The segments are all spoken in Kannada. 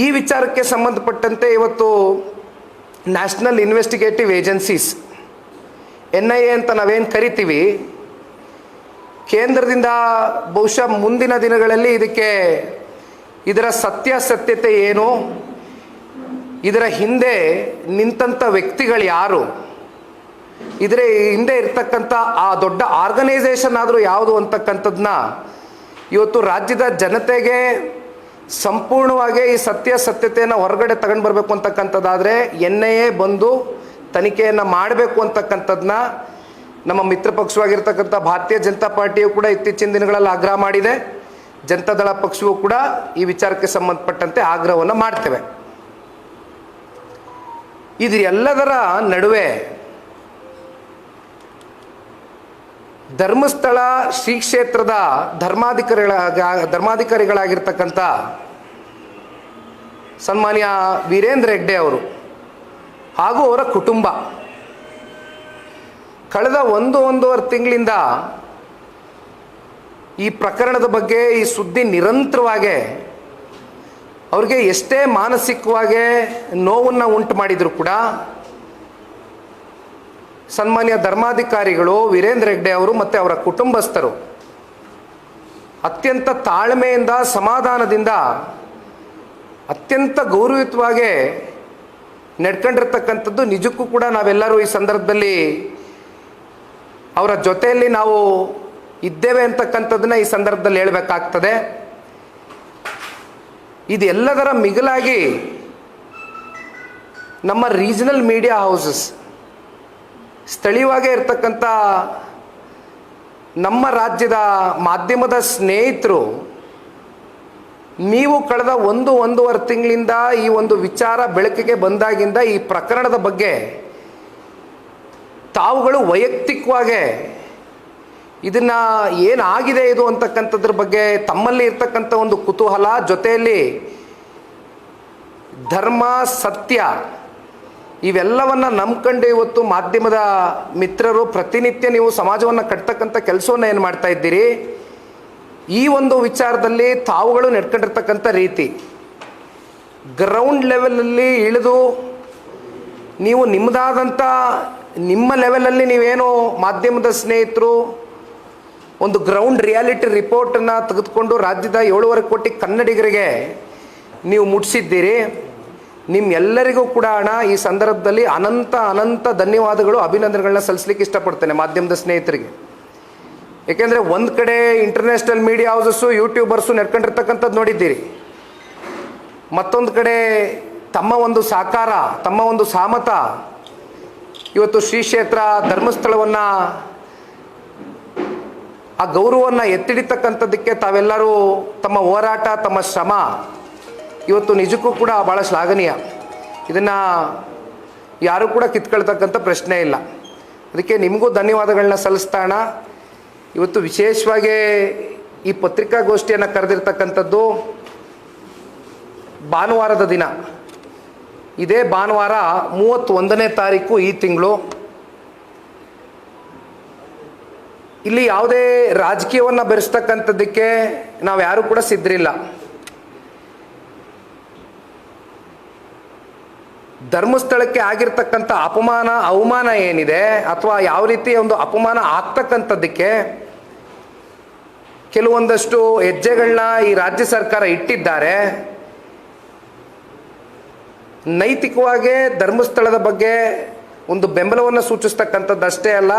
ಈ ವಿಚಾರಕ್ಕೆ ಸಂಬಂಧಪಟ್ಟಂತೆ ಇವತ್ತು national investigative agencies N I A ಅಂತ ನಾವೇನು ಕರಿತೀವಿ, ಕೇಂದ್ರದಿಂದ ಬಹುಶಃ ಮುಂದಿನ ದಿನಗಳಲ್ಲಿ ಇದಕ್ಕೆ ಇದರ ಸತ್ಯಾಸತ್ಯತೆ ಏನು, ಇದರ ಹಿಂದೆ ನಿಂತಂಥ ವ್ಯಕ್ತಿಗಳು ಯಾರು, ಇದರ ಹಿಂದೆ ಇರ್ತಕ್ಕಂಥ ಆ ದೊಡ್ಡ ಆರ್ಗನೈಸೇಷನ್ ಆದರೂ ಯಾವುದು ಅಂತಕ್ಕಂಥದ್ದನ್ನ ಇವತ್ತು ರಾಜ್ಯದ ಜನತೆಗೆ ಸಂಪೂರ್ಣವಾಗಿ ಈ ಸತ್ಯ ಸತ್ಯತೆಯನ್ನು ಹೊರಗಡೆ ತಗೊಂಡು ಬರಬೇಕು ಅಂತಕ್ಕಂಥದ್ದಾದರೆ ಎನ್ ಬಂದು ತನಿಖೆಯನ್ನು ಮಾಡಬೇಕು ಅಂತಕ್ಕಂಥದ್ದನ್ನ ನಮ್ಮ ಮಿತ್ರ ಪಕ್ಷವಾಗಿರ್ತಕ್ಕಂಥ ಭಾರತೀಯ ಜನತಾ ಪಾರ್ಟಿಯು ಕೂಡ ಇತ್ತೀಚಿನ ದಿನಗಳಲ್ಲಿ ಆಗ್ರಹ ಮಾಡಿದೆ. ಜನತಾದಳ ಪಕ್ಷವೂ ಕೂಡ ಈ ವಿಚಾರಕ್ಕೆ ಸಂಬಂಧಪಟ್ಟಂತೆ ಆಗ್ರಹವನ್ನು ಮಾಡ್ತೇವೆ. ಇದು ಎಲ್ಲದರ ನಡುವೆ ಧರ್ಮಸ್ಥಳ ಶ್ರೀ ಕ್ಷೇತ್ರದ ಧರ್ಮಾಧಿಕಾರಿಗಳ ಧರ್ಮಾಧಿಕಾರಿಗಳಾಗಿರ್ತಕ್ಕಂಥ ಸನ್ಮಾನ್ಯ ವೀರೇಂದ್ರ ಹೆಗ್ಡೆ ಅವರು ಹಾಗೂ ಅವರ ಕುಟುಂಬ. ಕಳೆದ ಒಂದು, ಒಂದೂವರೆ ತಿಂಗಳಿಂದ ಈ ಪ್ರಕರಣದ ಬಗ್ಗೆ ಈ ಸುದ್ದಿ ನಿರಂತರವಾಗಿ ಅವ್ರಿಗೆ ಎಷ್ಟೇ ಮಾನಸಿಕವಾಗಿ ನೋವನ್ನು ಉಂಟು ಮಾಡಿದರೂ ಕೂಡ ಸನ್ಮಾನ್ಯ ಧರ್ಮಾಧಿಕಾರಿಗಳು ವೀರೇಂದ್ರ ಹೆಗ್ಡೆ ಅವರು ಮತ್ತು ಅವರ ಕುಟುಂಬಸ್ಥರು. ಅತ್ಯಂತ ತಾಳ್ಮೆಯಿಂದ, ಸಮಾಧಾನದಿಂದ, ಅತ್ಯಂತ ಗೌರವಯುತವಾಗಿ ನಡ್ಕೊಂಡಿರ್ತಕ್ಕಂಥದ್ದು ನಿಜಕ್ಕೂ ಕೂಡ ನಾವೆಲ್ಲರೂ ಈ ಸಂದರ್ಭದಲ್ಲಿ ಅವರ ಜೊತೆಯಲ್ಲಿ ನಾವು ಇದ್ದೇವೆ ಅಂತಕ್ಕಂಥದ್ದನ್ನ ಈ ಸಂದರ್ಭದಲ್ಲಿ ಹೇಳಬೇಕಾಗ್ತದೆ. ಇದೆಲ್ಲದರ ಮಿಗಿಲಾಗಿ ನಮ್ಮ ರೀಜನಲ್ ಮೀಡಿಯಾ ಹೌಸಸ್ ಸ್ಥಳೀಯವಾಗೇ ಇರ್ತಕ್ಕಂಥ ನಮ್ಮ ರಾಜ್ಯದ ಮಾಧ್ಯಮದ ಸ್ನೇಹಿತರು, ನೀವು ಕಳೆದ ಒಂದು ಒಂದೂವರೆ ತಿಂಗಳಿಂದ ಈ ಒಂದು ವಿಚಾರ ಬೆಳಕಿಗೆ ಬಂದಾಗಿಂದ ಈ ಪ್ರಕರಣದ ಬಗ್ಗೆ ತಾವುಗಳು ವೈಯಕ್ತಿಕವಾಗಿ ಇದನ್ನ ಏನಾಗಿದೆ ಇದು ಅಂತಕ್ಕಂಥದ್ರ ಬಗ್ಗೆ ತಮ್ಮಲ್ಲಿ ಇರ್ತಕ್ಕಂಥ ಒಂದು ಕುತೂಹಲ ಜೊತೆಯಲ್ಲಿ ಧರ್ಮ, ಸತ್ಯ ಇವೆಲ್ಲವನ್ನ ನಂಬ್ಕೊಂಡು ಇವತ್ತು ಮಾಧ್ಯಮದ ಮಿತ್ರರು, ಪ್ರತಿನಿತ್ಯ ನೀವು ಸಮಾಜವನ್ನು ಕಟ್ತಕ್ಕಂಥ ಕೆಲಸವನ್ನು ಏನು ಮಾಡ್ತಾ ಇದ್ದೀರಿ? ಈ ಒಂದು ವಿಚಾರದಲ್ಲಿ ತಾವುಗಳು ನಡ್ಕೊಂಡಿರ್ತಕ್ಕಂಥ ರೀತಿ. ಗ್ರೌಂಡ್ ಲೆವೆಲಲ್ಲಿ ಇಳಿದು ನೀವು ನಿಮ್ಮದಾದಂಥ ನಿಮ್ಮ ಲೆವೆಲಲ್ಲಿ ನೀವೇನು ಮಾಧ್ಯಮದ ಸ್ನೇಹಿತರು, ಒಂದು ಗ್ರೌಂಡ್ ರಿಯಾಲಿಟಿ ರಿಪೋರ್ಟನ್ನು ತೆಗೆದುಕೊಂಡು ರಾಜ್ಯದ ಏಳುವರೆ ಕೋಟಿ ಕನ್ನಡಿಗರಿಗೆ ನೀವು ಮುಟ್ಟಿಸಿದ್ದೀರಿ ನಿಮ್ಮೆಲ್ಲರಿಗೂ ಕೂಡ ಹಣ ಈ ಸಂದರ್ಭದಲ್ಲಿ ಅನಂತ ಅನಂತ ಧನ್ಯವಾದಗಳು, ಅಭಿನಂದನೆಗಳನ್ನ ಸಲ್ಲಿಸ್ಲಿಕ್ಕೆ ಇಷ್ಟಪಡ್ತೇನೆ ಮಾಧ್ಯಮದ ಸ್ನೇಹಿತರಿಗೆ. ಏಕೆಂದರೆ ಒಂದು ಕಡೆ ಇಂಟರ್ನ್ಯಾಷನಲ್ ಮೀಡಿಯಾ ಹೌಸಸ್ಸು ಯೂಟ್ಯೂಬರ್ಸು ನೆಡ್ಕೊಂಡಿರ್ತಕ್ಕಂಥದ್ದು ನೋಡಿದ್ದೀರಿ. ಮತ್ತೊಂದು ಕಡೆ ತಮ್ಮ ಒಂದು ಸಾಕಾರ, ತಮ್ಮ ಒಂದು ಸಾಮತ, ಇವತ್ತು ಶ್ರೀ ಕ್ಷೇತ್ರ ಧರ್ಮಸ್ಥಳವನ್ನು, ಆ ಗೌರವವನ್ನು ಎತ್ತಿಡಿತಕ್ಕಂಥದ್ದಕ್ಕೆ ತಾವೆಲ್ಲರೂ ತಮ್ಮ ಹೋರಾಟ, ತಮ್ಮ ಶ್ರಮ ಇವತ್ತು ನಿಜಕ್ಕೂ ಕೂಡ ಭಾಳ ಶ್ಲಾಘನೀಯ. ಇದನ್ನು ಯಾರೂ ಕೂಡ ಕಿತ್ಕೊಳ್ತಕ್ಕಂಥ ಪ್ರಶ್ನೆ ಇಲ್ಲ. ಅದಕ್ಕೆ ನಿಮಗೂ ಧನ್ಯವಾದಗಳನ್ನ ಸಲ್ಲಿಸ್ತಾಣ ಇವತ್ತು ವಿಶೇಷವಾಗಿ ಈ ಪತ್ರಿಕಾಗೋಷ್ಠಿಯನ್ನು ಕರೆದಿರ್ತಕ್ಕಂಥದ್ದು ಭಾನುವಾರದ ದಿನ. ಇದೇ ಭಾನುವಾರ ಮೂವತ್ತೊಂದನೇ ತಾರೀಕು ಈ ತಿಂಗಳು. ಇಲ್ಲಿ ಯಾವುದೇ ರಾಜಕೀಯವನ್ನು ಬೆರೆಸ್ತಕ್ಕಂಥದ್ದಕ್ಕೆ ನಾವು ಯಾರೂ ಕೂಡ ಸಿದ್ಧರಿಲ್ಲ. ಧರ್ಮಸ್ಥಳಕ್ಕೆ ಆಗಿರ್ತಕ್ಕಂಥ ಅಪಮಾನ, ಅವಮಾನ ಏನಿದೆ ಅಥವಾ ಯಾವ ರೀತಿ ಒಂದು ಅಪಮಾನ ಆಗ್ತಕ್ಕಂಥದ್ದಕ್ಕೆ ಕೆಲವೊಂದಷ್ಟು ಹೆಜ್ಜೆಗಳನ್ನ ಈ ರಾಜ್ಯ ಸರ್ಕಾರ ಇಟ್ಟಿದ್ದಾರೆ. ನೈತಿಕವಾಗಿ ಧರ್ಮಸ್ಥಳದ ಬಗ್ಗೆ ಒಂದು ಬೆಂಬಲವನ್ನು ಸೂಚಿಸ್ತಕ್ಕಂಥದ್ದು ಅಷ್ಟೇ ಅಲ್ಲ,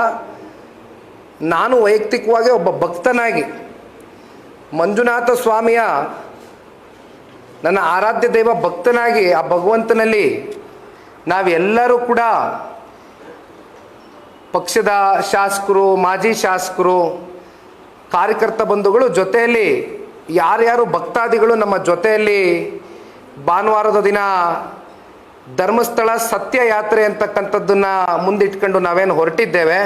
ನಾನು ವೈಯಕ್ತಿಕವಾಗಿ ಒಬ್ಬ ಭಕ್ತನಾಗಿ ಮಂಜುನಾಥ ಸ್ವಾಮಿಯ ನನ್ನ ಆರಾಧ್ಯ ದೈವ ಭಕ್ತನಾಗಿ ಆ ಭಗವಂತನಲ್ಲಿ ನಾವೆಲ್ಲರೂ ಕೂಡ ಪಕ್ಷದ ಶಾಸಕರು, ಮಾಜಿ ಶಾಸಕರು, ಕಾರ್ಯಕರ್ತ ಬಂಧುಗಳು ಜೊತೆಯಲ್ಲಿ ಯಾರ್ಯಾರು ಭಕ್ತಾದಿಗಳು ನಮ್ಮ ಜೊತೆಯಲ್ಲಿ ಭಾನುವಾರದ ದಿನ ಧರ್ಮಸ್ಥಳ ಸತ್ಯ ಯಾತ್ರೆ ಅಂತಕ್ಕಂಥದ್ದನ್ನು ಮುಂದಿಟ್ಕೊಂಡು ನಾವೇನು ಹೊರಟಿದ್ದೇವೆ.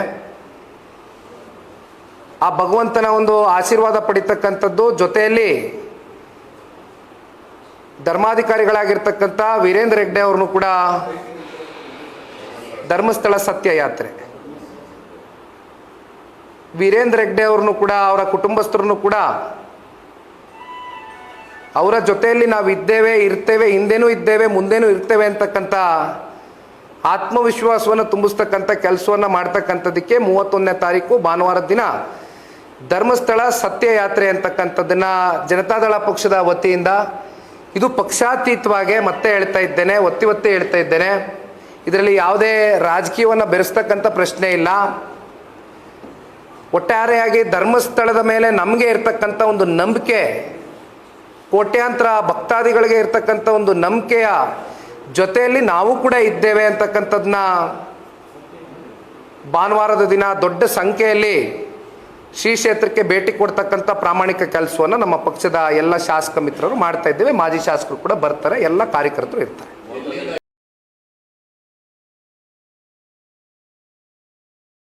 ಆ ಭಗವಂತನ ಒಂದು ಆಶೀರ್ವಾದ ಪಡಿತಕ್ಕಂಥದ್ದು ಜೊತೆಯಲ್ಲಿ ಧರ್ಮಾಧಿಕಾರಿಗಳಾಗಿರ್ತಕ್ಕಂಥ ವೀರೇಂದ್ರ ಹೆಗ್ಡೆ ಅವ್ರನ್ನು ಕೂಡ ಧರ್ಮಸ್ಥಳ ಸತ್ಯ ಯಾತ್ರೆ ವೀರೇಂದ್ರ ಹೆಗ್ಡೆ ಅವ್ರನ್ನು ಕೂಡ, ಅವರ ಕುಟುಂಬಸ್ಥರನ್ನು ಕೂಡ ಅವರ ಜೊತೆಯಲ್ಲಿ ನಾವು ಇದ್ದೇವೆ, ಇರ್ತೇವೆ, ಹಿಂದೆನೂ ಇದ್ದೇವೆ, ಮುಂದೆನೂ ಇರ್ತೇವೆ ಅಂತಕ್ಕಂಥ ಆತ್ಮವಿಶ್ವಾಸವನ್ನು ತುಂಬಿಸ್ತಕ್ಕಂಥ ಕೆಲಸವನ್ನು ಮಾಡ್ತಕ್ಕಂಥದ್ದಕ್ಕೆ ಮೂವತ್ತೊಂದನೇ ತಾರೀಕು ಭಾನುವಾರದ ದಿನ ಧರ್ಮಸ್ಥಳ ಸತ್ಯಯಾತ್ರೆ ಅಂತಕ್ಕಂಥದ್ದನ್ನು ಜನತಾದಳ ಪಕ್ಷದ ವತಿಯಿಂದ ಇದು ಪಕ್ಷಾತೀತವಾಗಿ ಮತ್ತೆ ಹೇಳ್ತಾ ಇದ್ದೇನೆ, ಒತ್ತಿ ಒತ್ತಿ ಹೇಳ್ತಾ ಇದ್ದೇನೆ. ಇದರಲ್ಲಿ ಯಾವುದೇ ರಾಜಕೀಯವನ್ನು ಬೆರೆಸ್ತಕ್ಕಂಥ ಪ್ರಶ್ನೆ ಇಲ್ಲ. ಒಟ್ಟಾರೆಯಾಗಿ ಧರ್ಮಸ್ಥಳದ ಮೇಲೆ ನಮಗೆ ಇರ್ತಕ್ಕಂಥ ಒಂದು ನಂಬಿಕೆ, ಕೋಟ್ಯಾಂತರ ಭಕ್ತಾದಿಗಳಿಗೆ ಇರ್ತಕ್ಕಂಥ ಒಂದು ನಂಬಿಕೆಯ ಜೊತೆಯಲ್ಲಿ ನಾವು ಕೂಡ ಇದ್ದೇವೆ ಅಂತಕ್ಕಂಥದ್ನ ಭಾನುವಾರದ ದಿನ ದೊಡ್ಡ ಸಂಖ್ಯೆಯಲ್ಲಿ ಶ್ರೀ ಕ್ಷೇತ್ರಕ್ಕೆ ಭೇಟಿ ಕೊಡ್ತಕ್ಕಂಥ ಪ್ರಾಮಾಣಿಕ ಕೆಲಸವನ್ನು ನಮ್ಮ ಪಕ್ಷದ ಎಲ್ಲ ಶಾಸಕ ಮಿತ್ರರು ಮಾಡ್ತಾ ಇದ್ದೇವೆ. ಮಾಜಿ ಶಾಸಕರು ಕೂಡ ಬರ್ತಾರೆ. ಎಲ್ಲ ಕಾರ್ಯಕರ್ತರು ಇರ್ತಾರೆ.